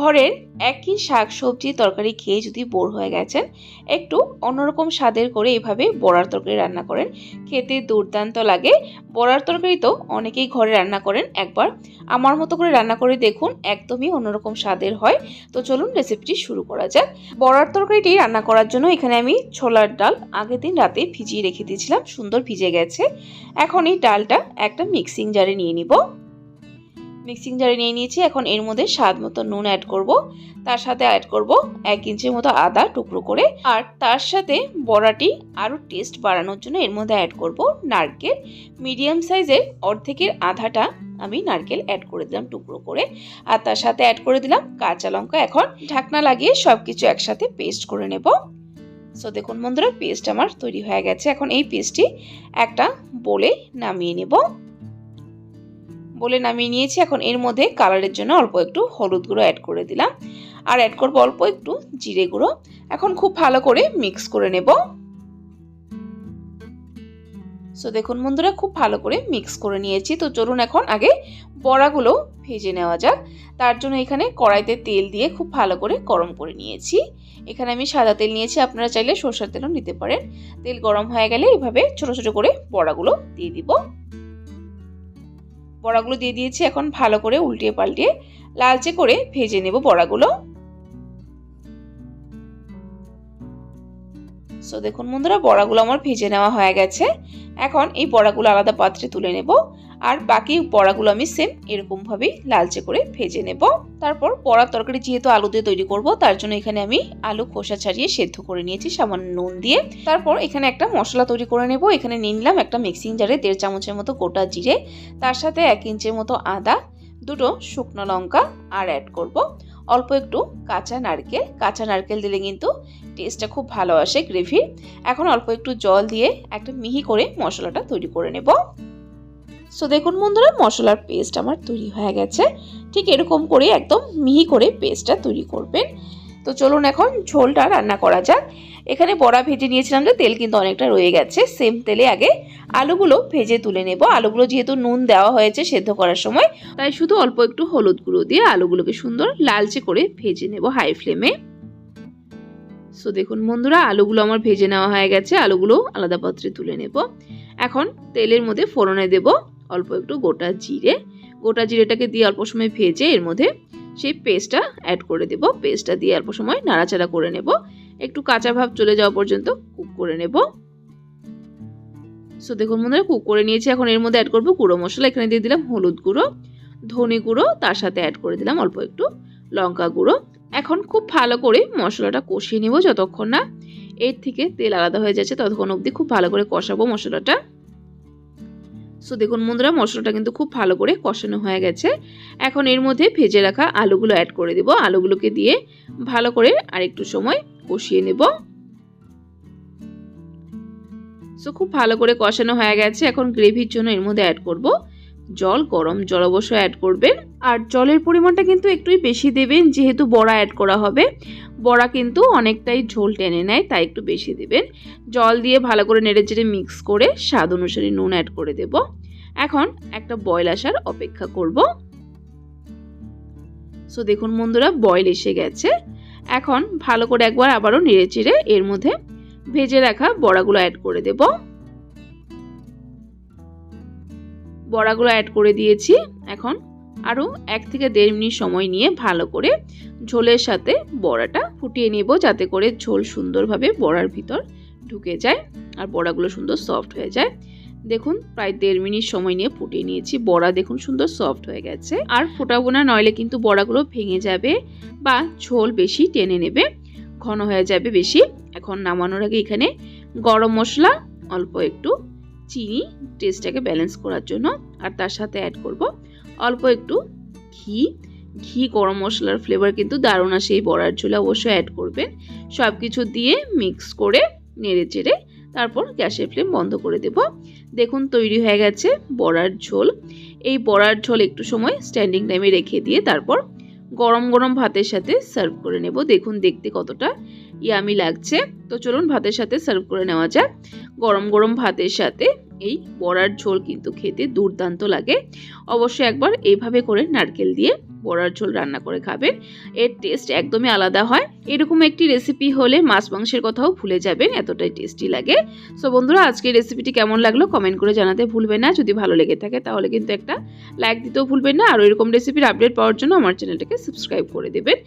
ঘরের একই শাক সবজি তরকারি খেয়ে যদি বোর হয়ে গেছেন, একটু অন্যরকম স্বাদের করে এভাবে বড়ার তরকারি রান্না করেন। খেতে দুর্দান্ত লাগে। বড়ার তরকারি তো অনেকেই ঘরে রান্না করেন। একবার আমার মতো করে রান্না করে দেখুন, একদমই অন্যরকম স্বাদের হয়। তো চলুন রেসিপিটি শুরু করা যাক। বড়ার তরকারিটি রান্না করার জন্য এখানে আমি ছোলার ডাল আগের দিন রাতে ভিজিয়ে রেখে দিয়েছিলাম। সুন্দর ভিজে গেছে। এখন এই ডালটা একটা মিক্সিং জারে নিয়ে নিব। মিক্সিং জারে নিয়ে নিয়েছি। এখন এর মধ্যে স্বাদ মতো নুন অ্যাড করব। তার সাথে অ্যাড করব এক ইঞ্চির মতো আদা টুকরো করে। আর তার সাথে বড়াটি আরও টেস্ট বাড়ানোর জন্য এর মধ্যে অ্যাড করব নারকেল। মিডিয়াম সাইজের অর্ধেকের আধাটা আমি নারকেল অ্যাড করে দিলাম টুকরো করে। আর তার সাথে অ্যাড করে দিলাম কাঁচা লঙ্কা। এখন ঢাকনা লাগিয়ে সব কিছু একসাথে পেস্ট করে নেব। সো দেখুন বন্ধুরা পেস্ট আমার তৈরি হয়ে গেছে। এখন এই পেস্টটি একটা বলে নামিয়ে নেব। বলে নামিয়ে নিয়েছি। এখন এর মধ্যে কালারের জন্য অল্প একটু হলুদ গুঁড়ো অ্যাড করে দিলাম। আর অ্যাড করব অল্প একটু জিরে গুঁড়ো। এখন খুব ভালো করে মিক্স করে নেব। সো দেখুন বন্ধুরা, খুব ভালো করে মিক্স করে নিয়েছি। তো চলুন এখন আগে বড়াগুলো ভেজে নেওয়া যাক। তার জন্য এখানে কড়াইতে তেল দিয়ে খুব ভালো করে গরম করে নিয়েছি। এখানে আমি সাদা তেল নিয়েছি। আপনারা চাইলে সরষের তেলও নিতে পারেন। তেল গরম হয়ে গেলে এভাবে ছোট ছোট করে বড়াগুলো দিয়ে দিব। বড়াগুলো দিয়ে দিয়েছি, এখন ভালো করে উল্টিয়ে পাল্টিয়ে লালচে করে ভেজে নেব বড়াগুলো। সো দেখুন বন্ধুরা, বড়াগুলো আমার ভেজে নেওয়া হয়ে গেছে। এখন এই বড়াগুলো আলাদা পাত্রে তুলে নেব। আর বাকি বড়াগুলো আমি সেম এরকমভাবেই লালচে করে ভেজে নেব। তারপর বড়ার তরকারি যেহেতু আলু দিয়ে তৈরি করব, তার জন্য এখানে আমি আলু খোসা ছাড়িয়ে সেদ্ধ করে নিয়েছি সামান্য নুন দিয়ে। তারপর এখানে একটা মশলা তৈরি করে নেব। এখানে নিয়ে নিলাম একটা মিক্সিং জারে দেড় চামচের মতো গোটা জিরে, তার সাথে এক ইঞ্চের মতো আদা, দুটো শুকনো লঙ্কা আর অ্যাড করব। অল্প একটু কাঁচা নারকেল কাঁচা নারকেল দিলে কিন্তু টেস্টটা খুব ভালো আসে গ্রেভির এখন অল্প একটু জল দিয়ে একটা মিহি করে মশলাটা তৈরি করে নেব। সো দেখুন বন্ধুরা, মশলার পেস্ট আমার তৈরি হয়ে গেছে। ঠিক এরকম করে একদম মিহি করে পেস্টটা তৈরি করবেন। তো চলুন এখন ঝোলটা রান্না করা যাক। এখানে বড়া ভেজে নিয়েছিলাম যে তেল কিন্তু অনেকটা রয়ে গেছে। সেম তেলে আগে আলুগুলো ভেজে তুলে নেব। আলুগুলো যেহেতু নুন দেওয়া হয়েছে সেদ্ধ করার সময়, তাই শুধু অল্প একটু হলুদ গুঁড়ো দিয়ে আলুগুলোকে সুন্দর লালচে করে ভেজে নেব হাই ফ্লেমে সো দেখুন বন্ধুরা, আলুগুলো আমার ভেজে নেওয়া হয়ে গেছে। আলুগুলো আলাদা পাত্রে তুলে নেব। এখন তেলের মধ্যে ফোড়নে দেব। অল্প একটু গোটা জিরে, গোটা জিরেটাকে দিয়ে অল্প সময় ভেজে এর মধ্যে সেই পেস্টটা অ্যাড করে দেব। পেস্টটা দিয়ে অল্প সময় নাড়াচাড়া করে নেব। একটু কাঁচা ভাব চলে যাওয়া পর্যন্ত কুক করে নেব। সো দেখুন বন্ধুরা কুক করে নিয়েছি। এখন এর মধ্যে অ্যাড করব গুঁড়ো মশলা। এখানে দিয়ে দিলাম হলুদ গুঁড়ো, ধনে গুঁড়ো, তার সাথে অ্যাড করে দিলাম অল্প একটু লঙ্কা গুঁড়ো। এখন খুব ভালো করে মশলাটা কষিয়ে নেব যতক্ষণ না এর থেকে তেল আলাদা হয়ে যাচ্ছে, ততক্ষণ অবধি খুব ভালো করে কষাবো মশলাটা। সো দেখুন বন্ধুরা, মশলাটা কিন্তু খুব ভালো করে কষানো হয়ে গেছে। এখন এর মধ্যে ভেজে রাখা আলুগুলো অ্যাড করে দেব। আলুগুলোকে দিয়ে ভালো করে আরেকটু সময় কষিয়ে নেব। সো খুব ভালো করে কষানো হয়ে গেছে। এখন গ্রেভির জন্য এর মধ্যে অ্যাড করব। জল গরম জল অবশ্যই অ্যাড করবেন। আর জলের পরিমাণটা কিন্তু একটুই বেশি দেবেন, যেহেতু বড়া অ্যাড করা হবে। বড়া কিন্তু অনেকটাই ঝোল টেনে নেয়, তাই একটু বেশি দেবেন। জল দিয়ে ভালো করে নেড়ে চেড়ে মিক্স করে স্বাদ অনুসারে নুন অ্যাড করে দেব। এখন একটা বয়েল আসার অপেক্ষা করব। সো দেখুন বন্ধুরা বয়েল এসে গেছে। এখন ভালো করে একবার আবারও নেড়ে চেড়ে এর মধ্যে ভেজে রাখা বড়াগুলো অ্যাড করে দেব। বড়াগুলো অ্যাড করে দিয়েছি। এখন আরও এক থেকে দেড় মিনিট সময় নিয়ে ভালো করে ঝোলের সাথে বড়াটা ফুটিয়ে নেব যাতে করে ঝোল সুন্দরভাবে বড়ার ভিতর ঢুকে যায় আর বড়াগুলো সুন্দর সফট হয়ে যায়। দেখুন, প্রায় দেড় মিনিট সময় নিয়ে ফুটিয়ে নিয়েছি। বড়া দেখুন সুন্দর সফট হয়ে গেছে। আর ফোটাবো না, নইলে কিন্তু বড়াগুলো ভেঙে যাবে বা ঝোল বেশি টেনে নেবে, ঘন হয়ে যাবে বেশি। এখন নামানোর আগে এখানে গরম মশলা অল্প একটু চিনি টেস্টটাকে ব্যালেন্স করার জন্য আর তার সাথে অ্যাড করব অল্প একটু ঘি। ঘি, গরম মশলার ফ্লেভার কিন্তু দারুণ আসে এই বড়ার ঝোলে, অবশ্যই অ্যাড করবেন। সব কিছু দিয়ে মিক্স করে নেড়ে চেড়ে তারপর গ্যাসের ফ্লেম বন্ধ করে দেব। দেখুন, তৈরি হয়ে গেছে বড়ার ঝোল। এই বড়ার ঝোল একটু সময় স্ট্যান্ডিং টাইমে রেখে দিয়ে তারপর গরম গরম ভাতের সাথে সার্ভ করে নেব। দেখুন, দেখতে কতটা ইয়ামি লাগছে। তো চলুন, ভাতের সাথে সার্ভ করে নেওয়া যাক। গরম গরম ভাতের সাথে এই বড়ার ঝোল কিন্তু খেতে দুর্দান্ত লাগে। অবশ্যই একবার এইভাবে করে নারকেল দিয়ে বড়ার ঝোল রান্না করে খাবেন। এর টেস্ট একদমই আলাদা হয়। এরকম একটি রেসিপি হলে মাছ মাংসের কথাও ভুলে যাবেন, এতটাই টেস্টি লাগে। সো বন্ধুরা, আজকের রেসিপিটি কেমন লাগল কমেন্ট করে জানাতে ভুলবেন না। যদি ভালো লেগে থাকে তাহলে কিন্তু একটা লাইক দিতেও ভুলবেন না। আর এরকম রেসিপির আপডেট পাওয়ার জন্য আমার চ্যানেলটাকে সাবস্ক্রাইব করে দেবেন।